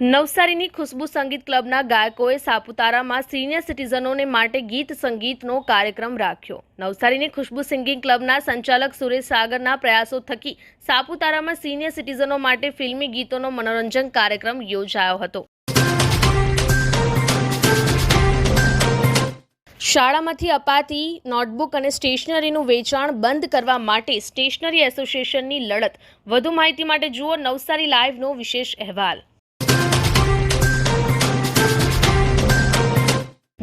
નવસારીની ખુશ્બુ સંગીત ક્લબના ગાયકોએ સાપુતારામાં સિનિયર સિટીઝનોને માટે ગીત સંગીતનો કાર્યક્રમ રાખ્યો. નવસારીની ખુશ્બુ સિંગિંગ ક્લબના સંચાલક સુરેશ સાગરના પ્રયાસો થકી સાપુતારામાં સિનિયર સિટીઝનો માટે ફિલ્મી ગીતોનો મનોરંજન કાર્યક્રમ યોજાયો હતો. શાળામાંથી અપાતી નોટબુક અને સ્ટેશનરીનું વેચાણ બંધ કરવા માટે સ્ટેશનરી એસોસિએશનની લડત. વધુ માહિતી માટે જુઓ નવસારી લાઈવનો વિશેષ અહેવાલ.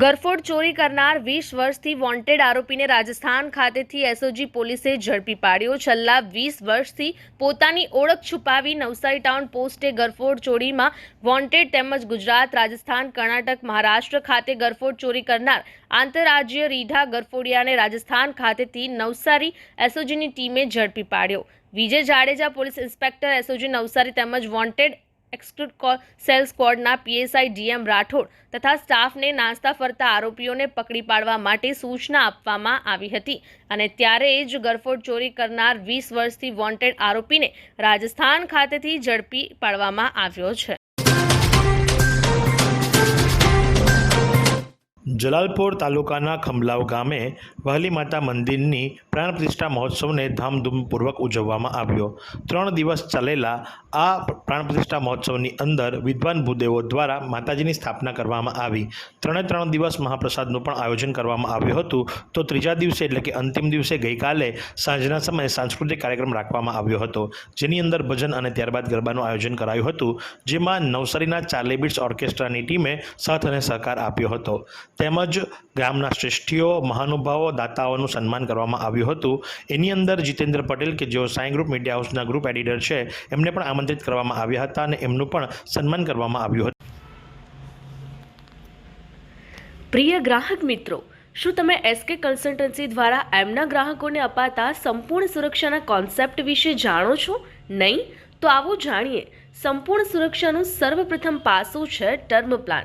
ગરફોડ ચોરી કરનાર વીસ વર્ષથી વોન્ટેડ આરોપીને રાજસ્થાન ખાતેથી એસઓજી પોલીસે ઝડપી પાડ્યો. છેલ્લા વીસ વર્ષથી પોતાની ઓળખ છુપાવી નવસારી ટાઉન પોસ્ટે ગરફોડ ચોરીમાં વોન્ટેડ તેમજ ગુજરાત, રાજસ્થાન, કર્ણાટક, મહારાષ્ટ્ર ખાતે ગરફોડ ચોરી કરનાર આંતરરાજ્ય રીઢા ગરફોડિયાને રાજસ્થાન ખાતેથી નવસારી એસઓજીની ટીમે ઝડપી પાડ્યો. Vijay Jadeja police inspector SOG Navsari તેમજ વોન્ટેડ એક્સક્લુડ સેલ સ્ક્વોડના પીએસઆઈ ડીએમ રાઠોડ તથા સ્ટાફને નાસ્તા ફરતા આરોપીઓને પકડી પાડવા માટે સૂચના આપવામાં આવી હતી. અને ત્યારે જ ગરફોડ ચોરી કરનાર વીસ વર્ષથી વોન્ટેડ આરોપીને રાજસ્થાન ખાતેથી ઝડપી પાડવામાં આવ્યો છે. જલાલપોર તાલુકાના ખંભલાવ ગામે વહલી માતા મંદિરની પ્રાણ પ્રતિષ્ઠા મહોત્સવને ધામધૂમપૂર્વક ઉજવવામાં આવ્યો. ત્રણ દિવસ ચાલેલા આ પ્રાણ પ્રતિષ્ઠા મહોત્સવની અંદર વિદ્વાન ભૂદેવો દ્વારા માતાજીની સ્થાપના કરવામાં આવી. ત્રણે ત્રણ દિવસ મહાપ્રસાદનું પણ આયોજન કરવામાં આવ્યું હતું. તો ત્રીજા દિવસે એટલે કે અંતિમ દિવસે ગઈકાલે સાંજના સમયે સાંસ્કૃતિક કાર્યક્રમ રાખવામાં આવ્યો હતો. જેની અંદર ભજન અને ત્યારબાદ ગરબાનું આયોજન કરાયું હતું, જેમાં નવસારીના ચાર્લી બીટ્સ ઓર્કેસ્ટ્રાની ટીમે સાથ અને સહકાર આપ્યો હતો. તેમજ ગામના શ્રેષ્ઠીઓ, મહાનુભાવો, દાતાઓનું સન્માન કરવામાં આવ્યું હતું. એની અંદર જીતેન્દ્ર પટેલ, કે જેઓ સાઈ ગ્રુપ મીડિયા હાઉસના ગ્રુપ એડિટર છે, એમને પણ આમંત્રિત કરવામાં આવ્યા હતા અને એમનું પણ સન્માન કરવામાં આવ્યું હતું. પ્રિય ગ્રાહક મિત્રો, શું તમે એસકે કન્સલ્ટન્સી દ્વારા એમના ગ્રાહકોને અપાતા સંપૂર્ણ સુરક્ષાના કોન્સેપ્ટ વિશે જાણો છો? નહીં? તો આવો જાણીએ. સંપૂર્ણ સુરક્ષાનું સર્વપ્રથમ પાસું છે ટર્મ પ્લાન.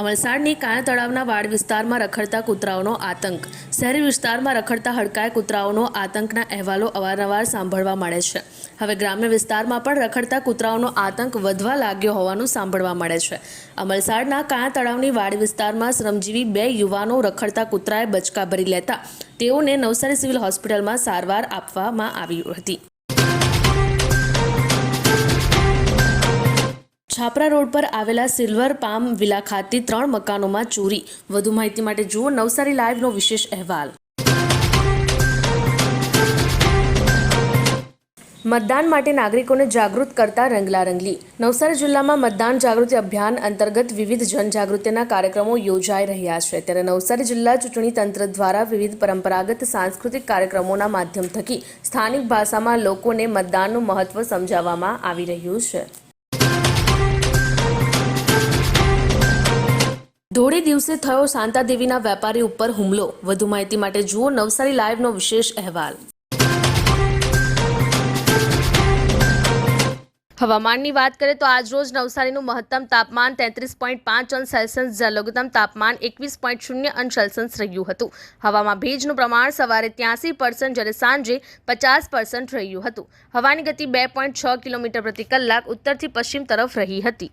અમલસાડની કાયા તળાવના વાડ વિસ્તારમાં રખડતા કૂતરાઓનો આતંક. શહેરી વિસ્તારમાં રખડતા હડકાયા કૂતરાઓનો આતંકના અહેવાલો અવારનવાર સાંભળવા મળે છે. હવે ગ્રામ્ય વિસ્તારમાં પણ રખડતા કૂતરાઓનો આતંક વધવા લાગ્યો હોવાનું સાંભળવા મળે છે. અમલસાડના કાયા તળાવની વાડ વિસ્તારમાં શ્રમજીવી બે યુવાનો રખડતા કૂતરાએ બચકા ભરી લેતા તેઓને નવસારી સિવિલ હોસ્પિટલમાં સારવાર આપવામાં આવી હતી. છાપરા રોડ પર આવેલા સિલ્વર પામ વિલા ખાતે ત્રણ મકાનોમાં ચોરી. વધુ માહિતી માટે જુઓ નવસારી લાઈવનો વિશેષ અહેવાલ. મતદાન માટે નાગરિકોને જાગૃત કરતા રંગલા રંગલી નવસારી જિલ્લામાં મતદાન જાગૃતિ અભિયાન અંતર્ગત વિવિધ જનજાગૃતિના કાર્યક્રમો યોજાઈ રહ્યા છે. ત્યારે નવસારી જિલ્લા ચૂંટણી તંત્ર દ્વારા વિવિધ પરંપરાગત સાંસ્કૃતિક કાર્યક્રમોના માધ્યમ થકી સ્થાનિક ભાષામાં લોકોને મતદાનનું મહત્વ સમજાવવામાં આવી રહ્યું છે. ધોળે દિવસે થયો શાંતાદેવીના વેપારી ઉપર હુમલો. વધુ માહિતી માટે જુઓ નવસારી લાઈવનો વિશેષ અહેવાલ. હવામાનની વાત કરીએ તો આજરોજ નવસારીનું મહત્તમ તાપમાન તેત્રીસ પોઈન્ટ પાંચ અંશ સેલ્સિયસ, જ્યાં લઘુત્તમ તાપમાન એકવીસ પોઈન્ટ શૂન્ય અંશ સેલ્સિયસ રહ્યું હતું. હવામાં ભેજનું પ્રમાણ સવારે ત્યાંસી પર્સન્ટ જ્યારે સાંજે પચાસ પર્સન્ટ રહ્યું હતું. હવાની ગતિ બે પોઈન્ટ છ કિલોમીટર પ્રતિ કલાક ઉત્તરથી પશ્ચિમ તરફ રહી હતી.